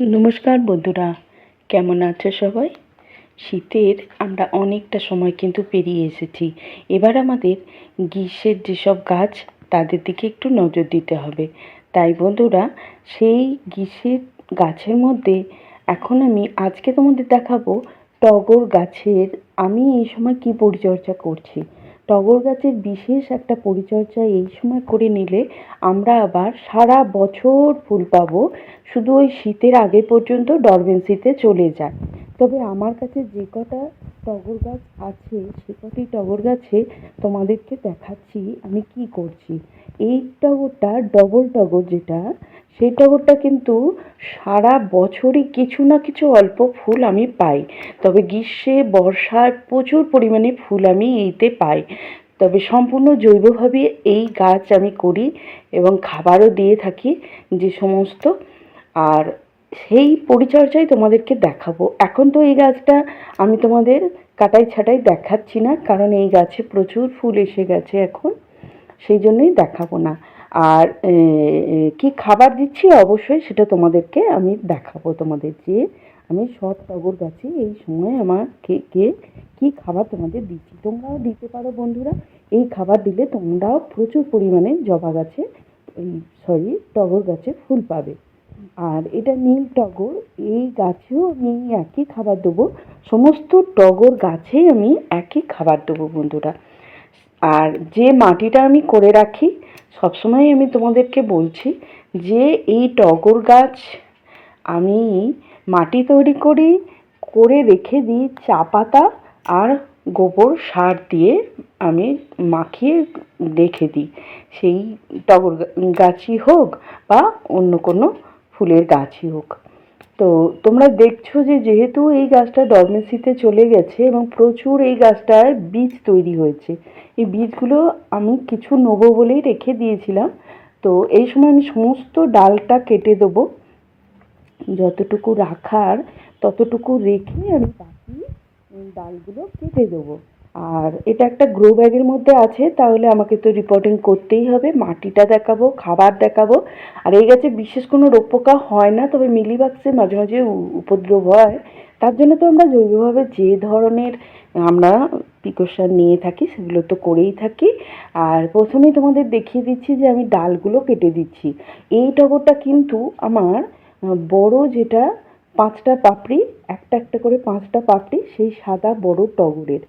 নমস্কার বন্ধুরা, কেমন আছে সবাই? শীতের আমরা অনেকটা সময় কিন্তু পেরিয়ে এসেছি। এবার আমাদের গ্রীষ্মের যেসব গাছ, তাদের দিকে একটু নজর দিতে হবে। তাই বন্ধুরা, সেই গ্রীষ্মের গাছের মধ্যে এখন আমি আজকে তোমাদের দেখাবো টগর গাছের, আমি এই সময় কি পরিচর্যা করছি। টগর গাছের বিশেষ একটা পরিচর্যা এই সময় করে নিলে আমরা আবার সারা বছর ফুল পাবো। শুধু ওই শীতের আগে পর্যন্ত ডরমেন্সিতে চলে যায়। তবে আমার কাছে যে কটা টগর গাছ আছে, সে কটি টগর গাছে তোমাদেরকে দেখাচ্ছি আমি কি করছি। এই টগরটা ডবল টগর যেটা সেই টগরটা কিন্তু সারা বছরই কিছু না কিছু অল্প ফুল আমি পাই। তবে গ্রীষ্মে, বর্ষায় প্রচুর পরিমাণে ফুল আমি এইতে পাই। তবে সম্পূর্ণ জৈবভাবে এই গাছ আমি করি এবং খাবারও দিয়ে থাকি যে সমস্ত। আর সেই পরিচর্যাই তোমাদেরকে দেখাবো। এখন তো এই গাছটা আমি তোমাদের কাটাই ছাটাই দেখাচ্ছি না, কারণ এই গাছে প্রচুর ফুল এসে গেছে এখন। সেই জন্যই দেখাবো না। আর কি খাবার দিচ্ছি? অবশ্যই সেটা তোমাদেরকে আমি দেখাবো। তোমাদের যে আমি সব টগর গাছে এই সময় আমার কে কে, কী খাবার তোমাদের দিচ্ছি। তোমরাও দিতে পারো বন্ধুরা। এই খাবার দিলে তোমরাও প্রচুর পরিমাণে জবা গাছে, এই, সরি, টগর গাছে ফুল পাবে। আর এটা নীল টগর, এই গাছেও আমি একই খাবার দেবো। সমস্ত টগর গাছেই আমি একই খাবার দেবো বন্ধুরা। আর যে মাটিটা আমি করে রাখি সবসময় আমি তোমাদেরকে বলছি যে এই টগর গাছ আমি মাটি তৈরি করি, করে রেখে দিই চা পাতা আর গোবর সার দিয়ে আমি মাখিয়ে রেখে দিই। সেই টগর গাছই হোক বা অন্য কোনো ফুলের গাছই হোক। তো তোমরা দেখছ যে যেহেতু এই গাছটা ডরমেন্সিতে চলে গেছে এবং প্রচুর এই গাছটার বীজ তৈরি হয়েছে, এই বীজগুলো আমি কিছু নেব বলেই রেখে দিয়েছিলাম। তো এই সময় আমি সমস্ত ডালটা কেটে দেবো। যতটুকু রাখার, ততটুকু রেখে আমি বাকি ডালগুলো কেটে দেবো। আর এটা একটা গ্রো ব্যাগের মধ্যে আছে, তাহলে আমাকে তো রিপোর্টিং করতেই হবে, মাটিটা দেখাবো, খাবার দেখাবো। আর এই গাছে বিশেষ কোনো রোগ পোকা হয় না, তবে মিলিবাক্সে মাঝে মাঝে উপদ্রব হয়। তার জন্য তো আমরা জৈবভাবে যে ধরনের, আমরা প্রিকশন নিয়ে থাকি, সেগুলো তো করেই থাকি। আর প্রথমেই তোমাদের দেখিয়ে দিচ্ছি যে আমি ডালগুলো কেটে দিচ্ছি। এই টগরটা কিন্তু আমার বড় যেটা পাঁচটা পাপড়ি, একটা একটা করে পাঁচটা পাপড়ি, সেই সাদা বড় টগরের।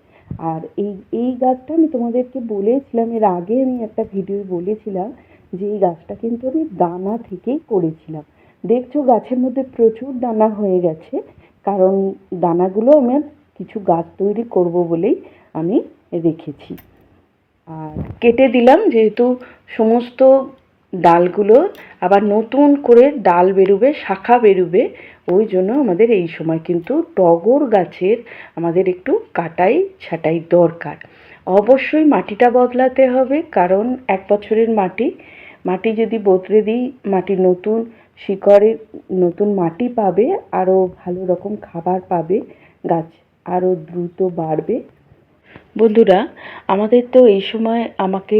আর এই এই গাছটা আমি তোমাদেরকে বলেছিলাম, এর আগে আমি একটা ভিডিও বলেছিলাম যে এই গাছটা কিন্তু আমি দানা থেকেই করেছিলাম। দেখছ গাছের মধ্যে প্রচুর দানা হয়ে গেছে, কারণ দানাগুলো আমার কিছু গাছ তৈরি করব বলেই আমি রেখেছি। আর কেটে দিলাম যেহেতু সমস্ত ডালগুলো আবার নতুন করে ডাল বেরোবে, শাখা বেরোবে ওই জন্য আমাদের এই সময় কিন্তু টগর গাছের আমাদের একটু কাটাই ছাটাই দরকার। অবশ্যই মাটিটা বদলাতে হবে, কারণ এক বছরের মাটি মাটি যদি বদলে দিই, মাটি নতুন শিকড়ের নতুন মাটি পাবে, আরও ভালো রকম খাবার পাবে, গাছ আরও দ্রুত বাড়বে। বন্ধুরা, আমাদের তো এই সময় আমাকে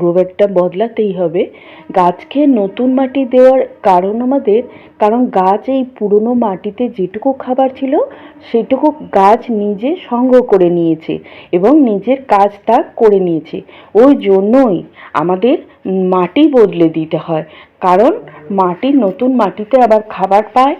গ্রোব্যাগটা বদলাতেই হবে। গাছকে নতুন মাটি দেওয়ার কারণ আমাদের, কারণ গাছ এই পুরনো মাটিতে যেটুকু খাবার ছিল, সেটুকু গাছ নিজে সংগ্রহ করে নিয়েছে এবং নিজের কাজটা করে নিয়েছে। ওই জন্যই আমাদের মাটি বদলে দিতে হয়। কারণ মাটি নতুন মাটিতে আবার খাবার পায়,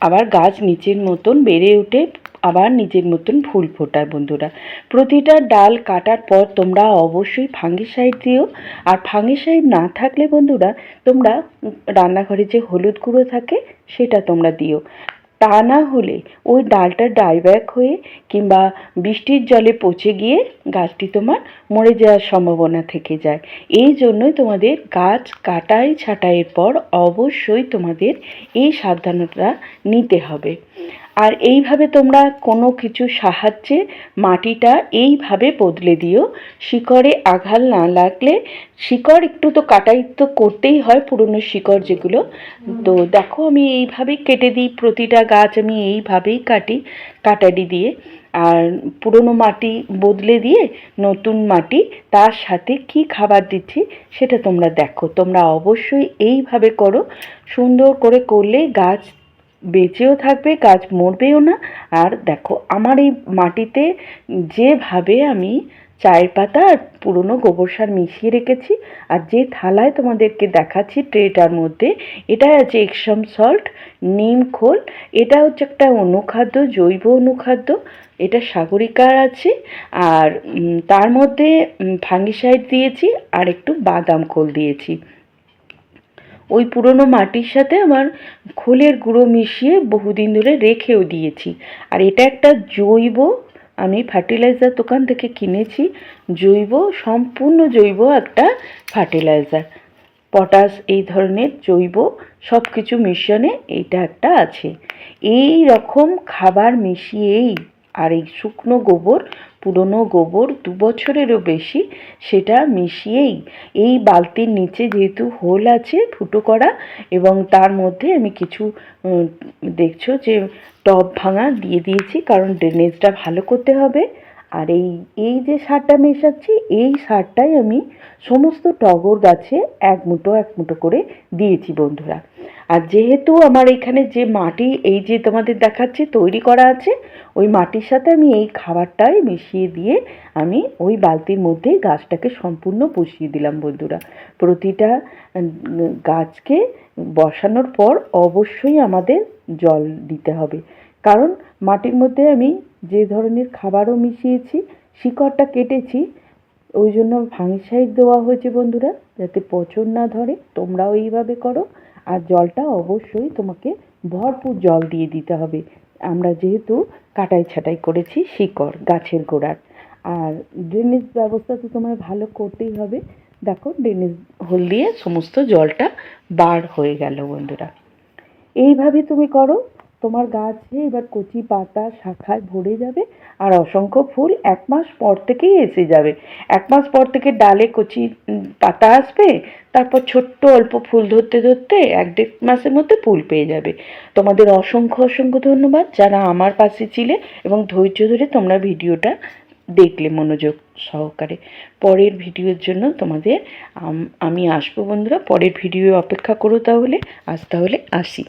আবার গাছ নিচের মতন বেড়ে ওঠে আবার নিজের মতন ফুল ফোটায় বন্ধুরা। প্রতিটা ডাল কাটার পর তোমরা অবশ্যই ফাঙ্গিসাইড দিও। আর ফাঙ্গিসাইড না থাকলে বন্ধুরা, তোমরা রান্নাঘরে যে হলুদ গুঁড়ো থাকে, সেটা তোমরা দিও। তা না হলে ওই ডালটা ডাইব্যাক হয়ে কিংবা বৃষ্টির জলে পচে গিয়ে গাছটি তোমার মরে যাওয়ার সম্ভাবনা থেকে যায়। এই জন্যই তোমাদের গাছ কাটাই ছাঁটাইয়ের পর অবশ্যই তোমাদের এই সাবধানতা নিতে হবে। আর এইভাবে তোমরা কোনো কিছু সাহায্যে মাটিটা এইভাবে বদলে দিও। শিকড়ে আঘাল না লাগলে শিকড় একটু তো কাটাই তো করতেই হয় পুরনো শিকড় যেগুলো। তো দেখো আমি এইভাবেই কেটে দিই প্রতিটা গাছ আমি এইভাবেই কাটি কাটারি দিয়ে। আর পুরনো মাটি বদলে দিয়ে নতুন মাটি তার সাথে কি খাবার দিচ্ছি সেটা তোমরা দেখো। তোমরা অবশ্যই এইভাবে করো। সুন্দর করে করলে গাছ বেঁচেও থাকবে, গাছ মরবেও না। আর দেখো, আমার এই মাটিতে যেভাবে আমি চায়ের পাতা আর পুরনো গোবর সার মিশিয়ে রেখেছি, আর যে থালায় তোমাদেরকে দেখাচ্ছি ট্রেটার মধ্যে এটা আছে এক্সম সল্ট, নিম খোল, এটা হচ্ছে একটা অনুখাদ্য, জৈব অনুখাদ্য, এটা সাগরিকার আছে, আর তার মধ্যে ফাঙ্গিসাইড দিয়েছি, আর একটু বাদাম খোল দিয়েছি। ওই পুরনো মাটির সাথে আমার খোলের গুঁড়ো মিশিয়ে বহুদিন ধরে রেখেও দিয়েছি। আর এটা একটা জৈব, আমি ফার্টিলাইজার দোকান থেকে কিনেছি, জৈব, সম্পূর্ণ জৈব একটা ফার্টিলাইজার পটাশ, এই ধরনের জৈব সব কিছু মিশ্রণে এইটা একটা আছে। এই রকম খাবার মিশিয়েই আর এই শুকনো গোবর পুরনো গোবর দু বছরেরও বেশি, সেটা মিশিয়েই এই বালতির নিচে যেহেতু হোল আছে ফুটো করা এবং তার মধ্যে আমি কিছু দেখছ যে টব ভাঙা দিয়ে দিয়েছি কারণ ড্রেনেজটা ভালো করতে হবে। আর এই এই যে সারটা মেশাচ্ছি, এই সারটাই আমি সমস্ত টগর গাছে এক মুঠো এক মুঠো করে দিয়েছি বন্ধুরা। আর যেহেতু আমার এখানে যে মাটি, এই যে তোমাদের দেখাচ্ছি, তৈরি করা আছে, ওই মাটির সাথে আমি এই খাবারটাই মিশিয়ে দিয়ে আমি ওই বালতির মধ্যে গাছটাকে সম্পূর্ণ বসিয়ে দিলাম বন্ধুরা। প্রতিটা গাছকে বসানোর পর অবশ্যই আমাদের জল দিতে হবে। কারণ মাটির মধ্যে আমি যে ধরনের খাবারও মিশিয়েছি, শিকড়টা কেটেছি, ওই জন্য ফাঙ্গিসাইড দেওয়া হয়েছে বন্ধুরা, যাতে পচন না ধরে, তোমরাও এইভাবে করো। আর জলটা অবশ্যই তোমাকে ভরপুর জল দিয়ে দিতে হবে। আমরা যেহেতু কাটাই ছাটাই করেছি শিকড়, গাছের গোড়ার। আর ড্রেনেজ ব্যবস্থা তো তোমায় ভালো করতেই হবে। দেখো ড্রেনেজ হোল দিয়ে সমস্ত জলটা বার হয়ে গেল বন্ধুরা। এইভাবে তুমি করো তোমার গাছে এবার কচি পাতা শাখায় ভরে যাবে আর অসংখ্য ফুল এক মাস পর থেকেই এসে যাবে। এক মাস পর থেকে ডালে কচি পাতা আসবে, তারপর ছোট্ট অল্প ফুল ধরতে ধরতে এক দেড় মাসের মধ্যে ফুল পেয়ে যাবে। তোমাদের অসংখ্য অসংখ্য ধন্যবাদ যারা আমার পাশে ছিলে এবং ধৈর্য ধরে তোমরা ভিডিওটা দেখলে মনোযোগ সহকারে। পরের ভিডিওর জন্য তোমাদের আমি আসব বন্ধুরা, পরের ভিডিও অপেক্ষা করো তাহলে। আজ তাহলে আসি।